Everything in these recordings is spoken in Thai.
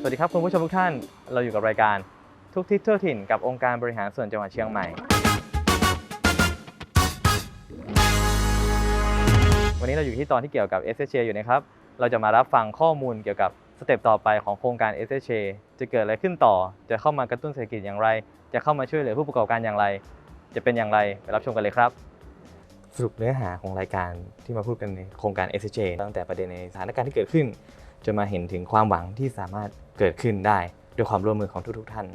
สวัสดีครับคุณผู้ชมทุกท่าน เราอยู่กับรายการทุกทิศทั่วถิ่นกับองค์การบริหารส่วนจังหวัดเชียงใหม่ วันนี้เราอยู่ที่ตอนที่เกี่ยวกับ s h a อยู่นะครับ เราจะมารับฟังข้อมูลเกี่ยวกับสเต็ปต่อไปของโครงการ s h a จะเกิดอะไรขึ้นต่อ จะเข้ามากระตุ้นเศรษฐกิจอย่างไร จะเข้ามาช่วยเหลือผู้ประกอบการอย่างไร จะเป็นอย่างไรไปรับชมกันเลยครับ สรุปเนื้อหาของรายการที่มาพูดกันในโครงการ s h a ตั้งแต่ประเด็นในสถานการณ์ที่เกิดขึ้นจนมาเห็นถึงความหวังที่สามารถเกิดขึ้นได้ ด้วยความร่วมมือของทุกๆ ท่าน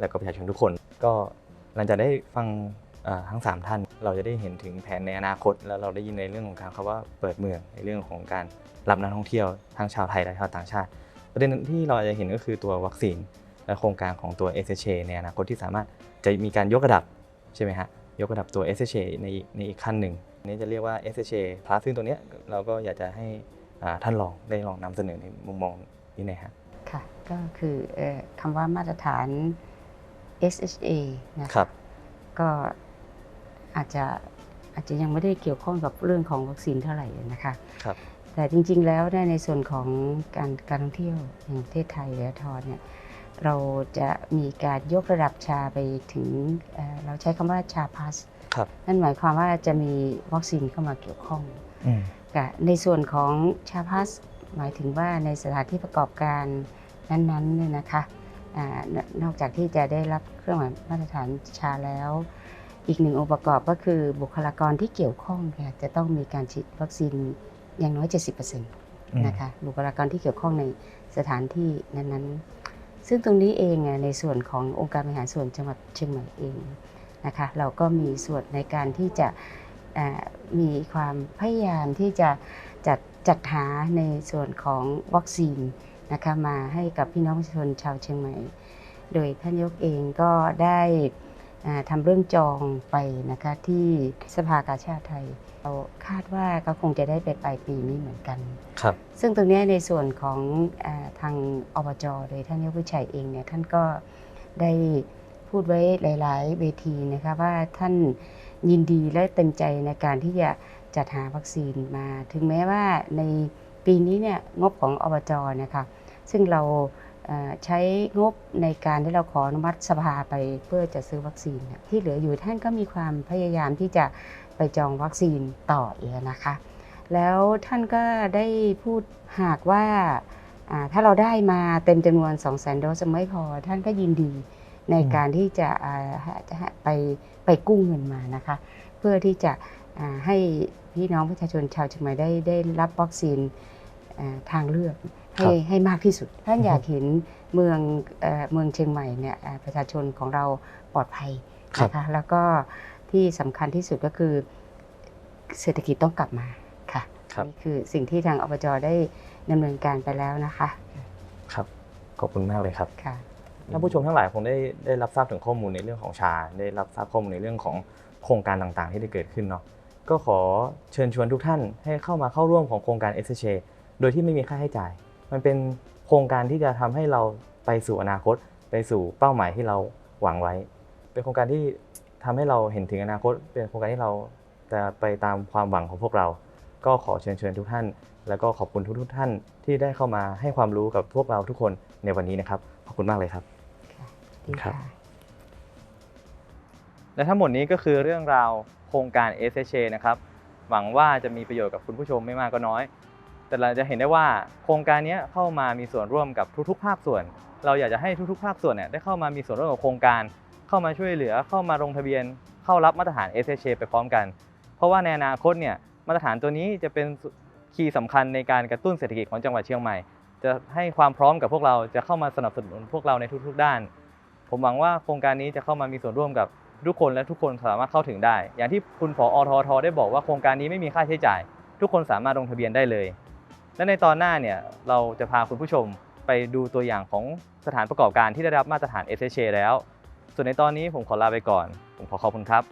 และก็ประชาชนทุกคน ก็หลังจากได้ฟังทั้ง 3 ท่าน เราจะได้เห็นถึงแผนในอนาคต แล้วเราได้ยินในเรื่องของการคำว่าเปิดเมืองในเรื่องของการรับนักท่องเที่ยวทั้งชาวไทยและชาวต่างชาติ ประเด็นที่เราจะเห็นก็คือตัววัคซีน และโครงการของตัว s h a ในอนาคตที่สามารถจะมีการยกระดับใช่ไหมฮะยกระดับตัว s h a ในในอีกขั้นหนึ่ง นนี้จะเรียกว่า s h a plus ซึ่งตัวเนี้ยเราก็อยากจะให้อ่าท่านลองได้ลองนำเสนอในมุมมองนี้หน่อยฮะค่ะก็คือเอ่อคำว่ามาตรฐาน SHA นะะครับก็อาจจะอาจจะยังไม่ได้เกี่ยวข้องกับเรื่องของวัคซีนเท่าไหร่นะคะครับแต่จริง ๆ แล้วในในส่วนของการการท่องเที่ยวแห่งประเทศไทยหรือทอเนี่ยเราจะมีการยกระดับชาไปถึงเอ่อเราใช้คำว่าชาพาสครับ นั่นหมายความว่าจะมีวัคซีนเข้ามาเกี่ยวข้องอืมค่ะในส่วนของชาพัสหมายถึงว่าในสถานที่ประกอบการนั้นๆเนี่ยนะคะอานนอกจากที่จะได้รับเครื่องหมายมาตรฐานชาแล้ว อีกหนึ่งองค์ประกอบก็คือบุคลากรที่เกี่ยวข้องค่ะจะต้องมีการฉีดวัคซีนอย่างน้อย 70%นะคะบุคลากรที่เกี่ยวข้องในสถานที่นั้นๆ ซึ่งตรงนี้เองอะในส่วนขององค์การบริหารส่วนจังหวัดเชียงใหม่เอง นะคะเราก็มีส่วนในการที่จะอ่ามีความพยายามที่จะจัดจัดหาในส่วนของวัคซีนนะคะมาให้กับพี่น้องประชาชนชาวเชียงใหม่ โดยท่านนายกเองก็ได้อ่าทำเรื่องจองไปนะคะที่สภากาชาติไทย เราคาดว่าก็คงจะได้ไปปลายปีนี้เหมือนกันครับ ซึ่งตรงเนี้ยในส่วนของอาทางอบจโดยท่านนายกวิชัยเองเนี่ยท่านก็ได้ พูดไว้หลาย ๆ เวทีนะคะว่าท่านยินดีและเต็มใจในการที่จะจัดหาวัคซีนมา ถึงแม้ว่าในปีนี้เนี่ยงบของอบจนะคะซึ่งเราใช้งบในการที่เราขออนุมัติสภาไปเพื่อจะซื้อวัคซีน ที่เหลืออยู่ท่านก็มีความพยายามที่จะไปจองวัคซีนต่ออีกนะคะ แล้วท่านก็ได้พูดหากว่าอ่าถ้าเราได้มาเต็มจำนวน 2 0 0 0 0 0 โดสไม่พอ ท่านก็ยินดี ในอืมการที่จะอ่าจะไปไปกู้เงินมานะคะ เพื่อที่จะอ่าให้พี่น้องประชาชนชาวเชียงใหม่ได้ได้รับวัคซีนอ่าทางเลือกให้ให้มากที่สุด ท่านอยากเห็นเมืองเอ่อเมืองเชียงใหม่เนี่ยอ่าประชาชนของเราปลอดภัยครับนะคะแล้วก็ที่สำคัญที่สุดก็คือเศรษฐกิจต้องกลับมาค่ะครับนี่คือสิ่งที่ทางอบจได้ดำเนินการไปแล้วนะคะ ครับ ขอบคุณมากเลยครับค่ะ ท่านผู้ชมทั้งหลายคงได้ได้รับทราบถึงข้อมูลในเรื่องของชา ได้รับทราบข้อมูลในเรื่องของโครงการต่างๆ ที่ได้เกิดขึ้นเนาะก็ขอเชิญชวนทุกท่านให้เข้ามาเข้าร่วมของโครงการ s h a โดยที่ไม่มีค่าใช้จ่าย มันเป็นโครงการที่จะทำให้เราไปสู่อนาคต ไปสู่เป้าหมายที่เราหวังไว้ เป็นโครงการที่ทำให้เราเห็นถึงอนาคต เป็นโครงการที่เราจะไปตามความหวังของพวกเรา ก็ขอเชิญชวนทุกท่าน แล้วก็ขอบคุณทุกๆท่านที่ได้เข้ามาให้ความรู้กับพวกเราทุกคนในวันนี้นะครับ ขอบคุณมากเลยครับ ดีครัค่ะบและทั้งหมดนี้ก็คือเรื่องราวโครงการ s h a นะครับ หวังว่าจะมีประโยชน์กับคุณผู้ชมไม่มากก็น้อย แต่เราจะเห็นได้ว่าโครงการนี้เข้ามามีส่วนร่วมกับทุกๆ ภาคส่วน เราอยากจะให้ทุกๆ ภาคส่วนเนี่ยได้เข้ามามีส่วนร่วมกับโครงการ เข้ามาช่วยเหลือ เข้ามาลงทะเบียน เข้ารับมาตรฐาน s h a ไปพร้อมกัน เพราะว่าในอนาคตเนี่ยมาตรฐานตัวนี้จะเป็นคีย์สำคัญในการกระตุ้นเศรษฐกิจของจังหวัดเชียงใหม่ จะให้ความพร้อมกับพวกเราจะเข้ามาสนับสนุนพวกเราในทุกๆด้าน ผมหวังว่าโครงการนี้จะเข้ามามีส่วนร่วมกับทุกคนและทุกคนสามารถเข้าถึงได้ อย่างที่คุณผอททได้บอกว่าโครงการนี้ไม่มีค่าใช้จ่าย ทุกคนสามารถลงทะเบียนได้เลย และในตอนหน้าเนี่ยเราจะพาคุณผู้ชมไปดูตัวอย่างของสถานประกอบการที่ได้รับมาตรฐาน SHA แล้ว ส่วนในตอนนี้ผมขอลาไปก่อน ผมขอขอบคุณครับ